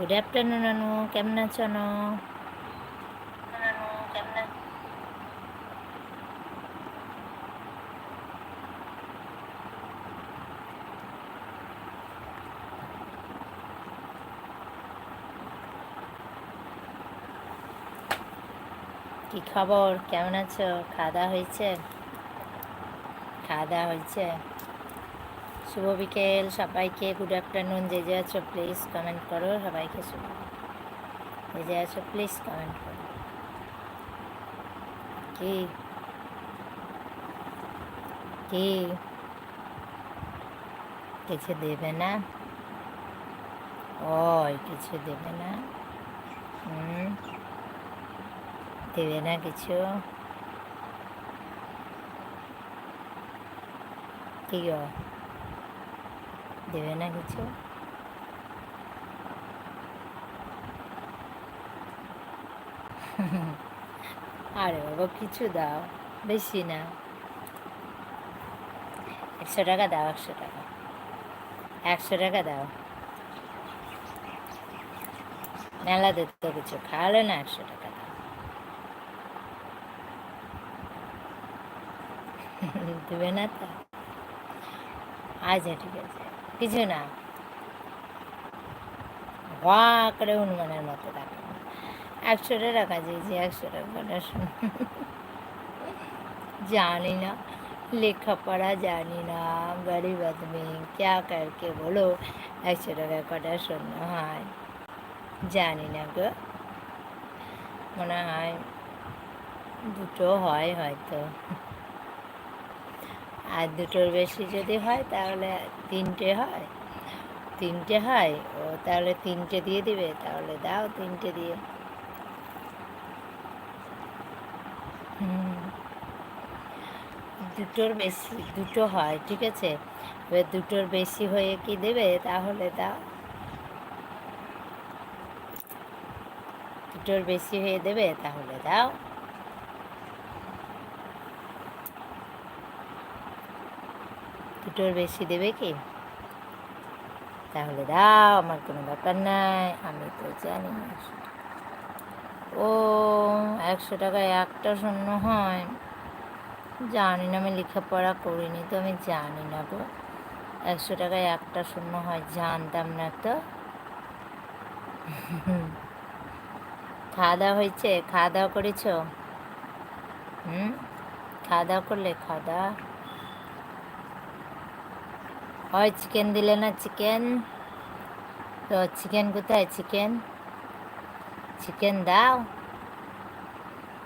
Good afternoon অনু কেমন আছো অনু কি খবর? কেমন আছো? খাওয়া দাওয়া হয়েছে? খাওয়া দাওয়া হয়েছে? শুভ বিকেল সবাইকে। গুড আফটারনুন, যে যে আছো প্লিজ কমেন্ট করো, সবাইকে শুভ যে যে আছো প্লিজ কমেন্ট করো। কি? কি? কিছু দেবে না? ওই, কিছু দেবে না? হুম? দেবে না কিছু? কি গো? দেবে না কিছু। আরে বাবা, কিছু দাও, বেশি না। একশো টাকা দাও, একশো টাকা। একশো টাকা দাও। মেলা দিত কিছু খাওয়ালে না, একশো টাকা দাও। দেবে না তো? আচ্ছা ঠিক আছে। কিছু না। হওয়া করে হনুমানের মতো একশো টাকা চেয়েছি, একশো টাকাটা শুন। জানি না, লেখাপড়া জানি না, গরিব আদমি ক্যা করকে বলো, একশো টাকা কটা শূন্য হয়? জানি না গো। মনে হয় দুটো হয় হয়তো। আর দুটোর বেশি যদি হয়, তাহলে তিনটে হয়। তিনটে হয়, ও তাহলে তিনটে দিয়ে দিবে, তাহলে দাও তিনটে দিয়ে। দুটোর বেশি, দুটো হয়, ঠিক আছে? এবার দুটোর বেশি হয়ে কি দেবে, তাহলে দাও। দুটোর বেশি হয়ে দেবে, তাহলে দাও। দুটোর বেশি দেবে কি? তাহলে দাও, আমার কোনো ব্যাপার নাই, আমি তো জানি ও, একশো টাকায় একটা শূন্য হয়। জানি না, আমি লেখাপড়া করিনি তো, আমি জানি না গো। একশো টাকায় একটা শূন্য হয়, জানতাম না তো। খাওয়া দাওয়া হয়েছে? খাওয়া দাওয়া করেছ? হুম? খাওয়া দাওয়া করলে খাওয়া দাওয়া। হয় চিকেন দিলে না চিকেন? তো চিকেন কোথায় চিকেন? চিকেন দাও।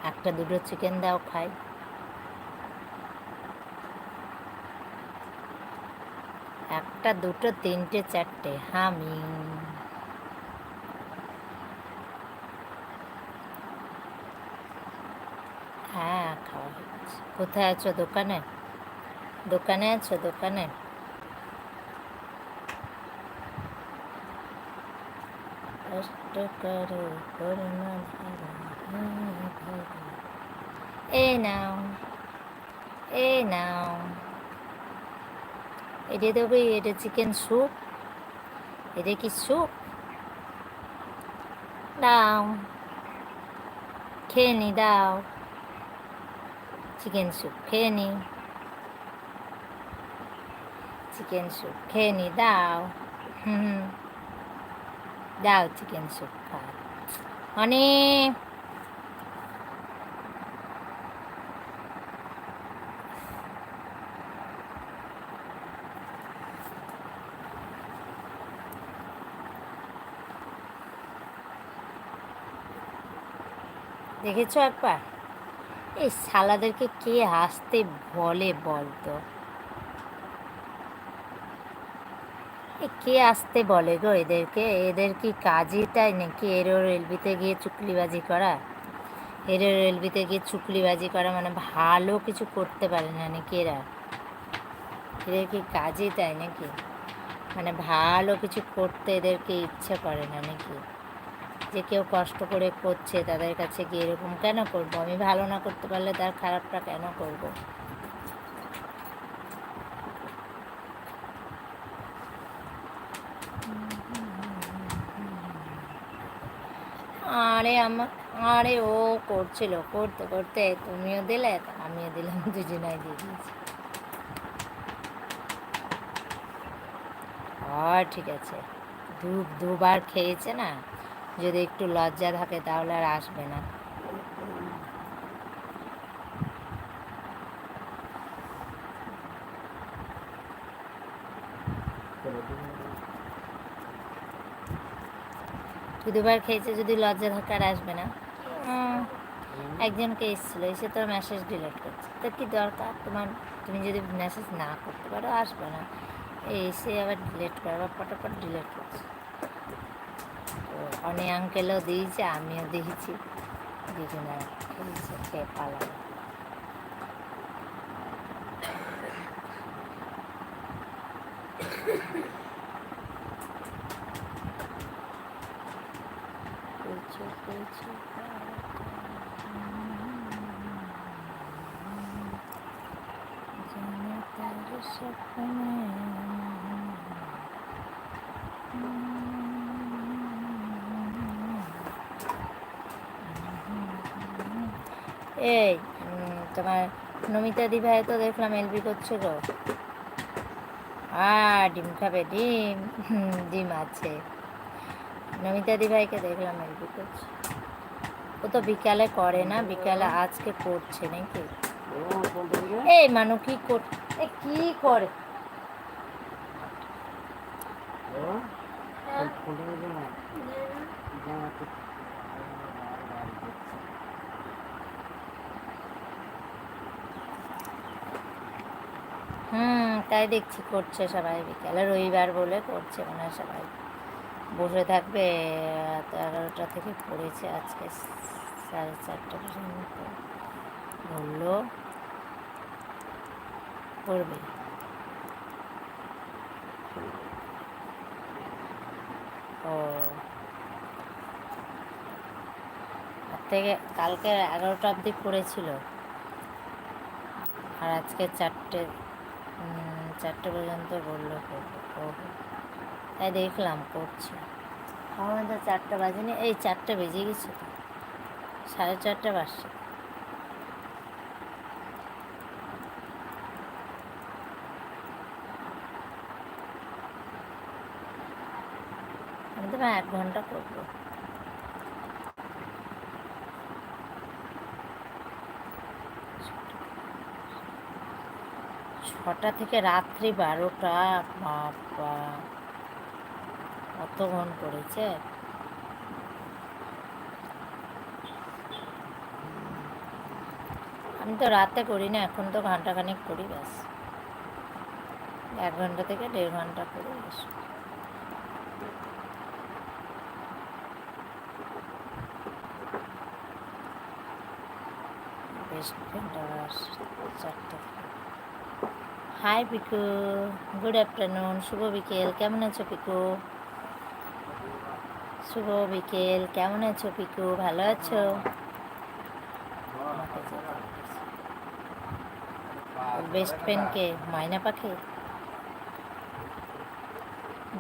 একটা, দুটো চিকেন দাও, খাই। একটা, দুটো, তিনটে, চারটে। হামি। হ্যাঁ খাওয়া হচ্ছে কোথায় আছো? দোকানে? দোকানে আছো? দোকানে কষ্ট করো করুণা এ নাও এ নাও এটা দেবে এটা চিকেন স্যুপ এটা কি স্যুপ দাও খেয়ে নি দাও চিকেন স্যুপ খেয়ে নি চিকেন স্যুপ খেয়ে নি দাও হুম দাও চিকেন স্যুপ খাও অনেক দেখেছ একবার? এই সালাদেরকে কে হাসতে বলে বলতো এ কে আসতে বলে গো এদেরকে? এদের কি কাজই তাই নাকি? এরও রেলবিতে গিয়ে চুকলিবাজি করা? এরও রেলবিতে গিয়ে চুকলিবাজি করা মানে ভালো কিছু করতে পারে না নাকি এরা? এদের কি কাজই তাই নাকি? মানে ভালো কিছু করতে এদেরকে ইচ্ছে করে না নাকি? যে কেউ কষ্ট করে করছে তাদের কাছে গিয়ে এরকম কেন করব? আমি ভালো না করতে পারলে তার খারাপটা কেন করব? আরে আমার, আরে ও করছিল, করতে করতে তুমিও দিলে আমিও দিলাম, দুজনাই দিয়ে দিয়েছি। আর ঠিক আছে দু দুবার খেয়েছে না, যদি একটু লজ্জা থাকে তাহলে আর আসবে না দু দুবার খেয়েছে, যদি লজ্জা থাকার আসবে না। একজনকে এসেছিল, এসে তোর মেসেজ ডিলিট করছে। তো কি দরকার? তোমার, তুমি যদি মেসেজ না করতে পারো, আসবে না। এসে আবার ডিলেট করে, আবার ফটাফট ডিলিট করছে। তো অনেক আঙ্কেলও দিয়েছে, আমিও দিয়েছি। দুজনে খেয়েছে, খেয়ে পালাম কিছু কিছু যেন তার স্বপ্নে এই তোমার নমিতা দি ভাই তো দেখলাম এলবি করছে গো। আর ডিম খাবে, ডিম। ডিম আছে। নমিতা দি ভাইকে দেখলাম এলবি করছে ও তো বিকালে করে না, বিকালে আজকে করছে নাকি? এই মানু কি কর কি করে? হুম, তাই দেখছি করছে সবাই। বিকালে রবিবার বলে করছে মনে হয় সবাই। বসে থাকবে, এগারোটা থেকে পড়েছে আজকে সাড়ে চারটা পর্যন্ত বলল, পড়বে। ও। থেকে কালকে এগারোটা অবধি পড়েছিল। আর আজকে চারটে চারটে পর্যন্ত বলল করব তাই দেখলাম, করছে। আমার তো চারটে বাজেনি, এই চারটে বেজে গেছে সাড়ে চারটে বাজছে। আমি এক ঘণ্টা করব। ছটা থেকে রাত্রি বারোটা বাবা অতক্ষণ পড়েছে আমি তো রাতে করি না, এখন তো ঘন্টাখানেক করি ব্যাস। এক ঘণ্টা থেকে দেড় ঘণ্টা করি ব্যাস। ঘণ্টা হাই পিকু, গুড আফটারনুন, শুভ বিকেল, কেমন আছো পিকু? শুভ বিকেল। কেমন আছো পিকু? ভালো আছো? বেস্ট ফ্রেন্ডকে ময়না পাখি?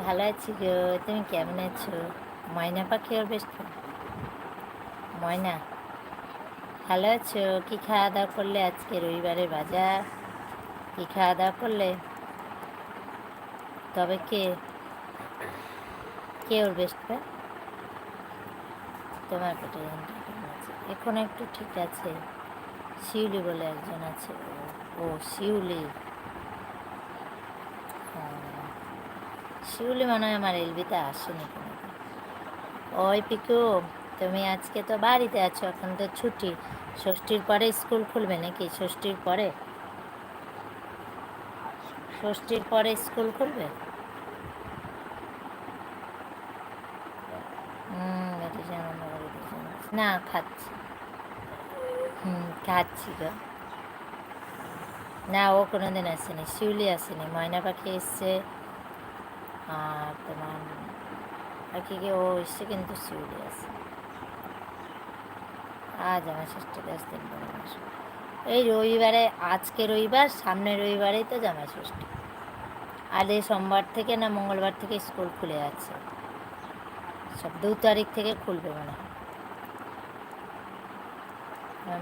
ভালো আছি গো। তুমি কেমন আছো? ময়না পাখি ওর বেস্ট ফ্রেন্ড ময়না ভালো আছো? কি খাওয়া দাওয়া করলে আজকে রবিবারে বাজার? কি খাওয়া দাওয়া করলে? তবে কে? কে ওর বেস্ট ফ্রেন্ড তোমার পেটে আছে। এখন একটু ঠিক আছে। শিউলি বলে একজন আছে। ও- ও, শিউলি। হ্যাঁ। শিউলি মনে হয় আমার এলবিতে আসেনি কোনো ওই পিকু, তুমি আজকে তো বাড়িতে আছো, এখন তো ছুটি। ষষ্ঠীর পরে স্কুল খুলবে নাকি? ষষ্ঠীর পরে? ষষ্ঠীর পরে স্কুল খুলবে হুম মেডিসিন অন্য বাড়িতে যাচ্ছি। না, খাচ্ছি। হুম, খাচ্ছি গো। না, ও কোনো দিন আসেনি, শিউলি আসেনি। ময়না পাখি এসছে, আর তোমার আর কি কি ও এসছে, কিন্তু শিউলি আসে আজ আমার ষষ্ঠী দশ দিন এই রবিবারে, আজকে রবিবার, সামনে রবিবারেই তো জামাই ষষ্ঠী। আর এই সোমবার থেকে না, মঙ্গলবার থেকে স্কুল খুলে যাচ্ছে সব দু তারিখ থেকে খুলবে মনে হয়।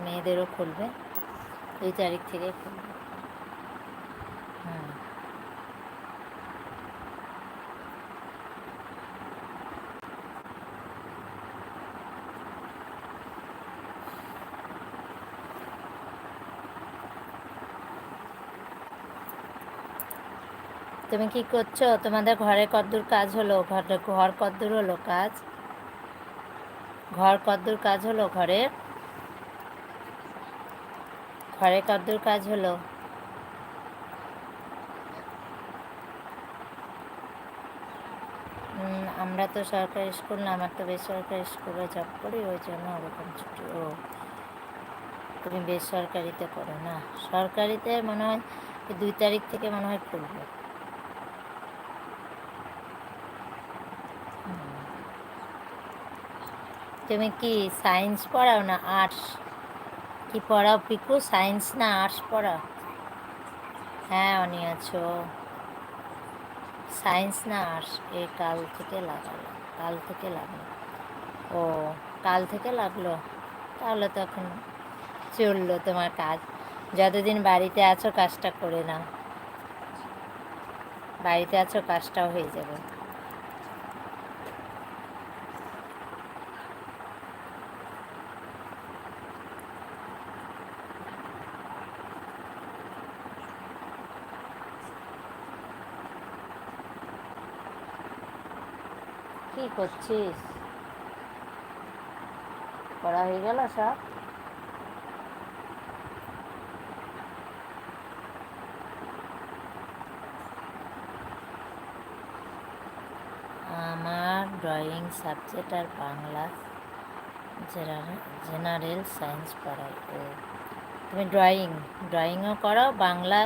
মেয়েদেরও খুলবে। দুই তারিখ থেকে খুলবে। তুমি কি করছ? তোমাদের ঘরে কদ্দূর কাজ হলো? ঘর ঘর কদ্দূর হলো কাজ? ঘর কদ্দূর কাজ হলো ঘরে ঘরে কদ্দূর কাজ হলো। আমরা তো সরকারি স্কুল না, আমার তো বেসরকারি স্কুলে জব করি, ওই জন্য ওরকম ছুটি। ও, তুমি বেসরকারিতে করো না? সরকারিতে মনে হয় দুই তারিখ থেকে মনে হয় খুলবে। তুমি কি সায়েন্স পড়াও না আর্টস কি পড়াও পিকু সায়েন্স না আর্টস পড়া? হ্যাঁ অনি আছো। সায়েন্স না আর্টস? এই কাল থেকে লাগালো। কাল থেকে লাগল। ও, কাল থেকে লাগল? তাহলে তো এখন চলল তোমার কাজ। যতদিন বাড়িতে আছো, কাজটা করে নাও। বাড়িতে আছো, কাজটাও হয়ে যাবে। কি করছিস? পড়া হয়ে গেল সব? আমার ড্রয়িং সাবজেক্ট আর বাংলা জেনারেল সায়েন্স পড়াই। ও, তুমি ড্রয়িং ড্রয়িংও করো, বাংলা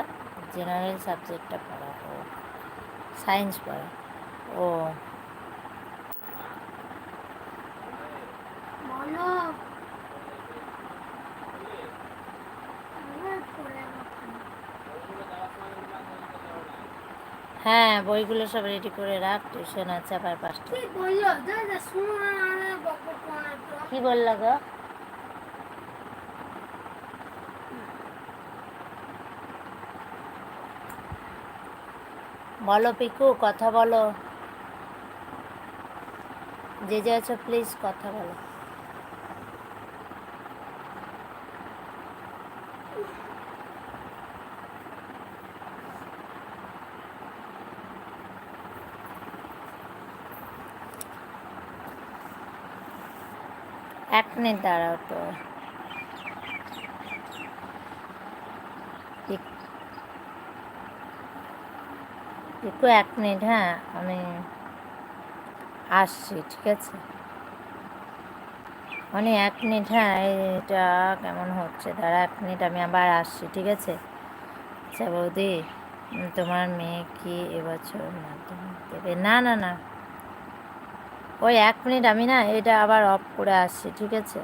জেনারেল সাবজেক্টটা পড়াও। সায়েন্স পড়াও। ও হ্যাঁ বইগুলো সব রেডি করে রাখ টিউশন আছে আবার পাঁচটা কি বলল? দাদা শুনো কি বললা গো? বলো পিকু কথা বলো। যে যে আছো প্লিজ কথা বলো এক মিনিট দাঁড়াও তো। পিকু এক মিনিট হ্যাঁ আমি আসছি, ঠিক আছে? মানে এক মিনিট হ্যাঁ এটা কেমন হচ্ছে? দাঁড়া, এক মিনিট, আমি আবার আসছি, ঠিক আছে? আচ্ছা বৌদি, তোমার মেয়ে কি এবছর মাধ্যমিক দেবে? না না না। ওই এক মিনিট আমি না এটা আবার অফ করে আসছি ঠিক আছে?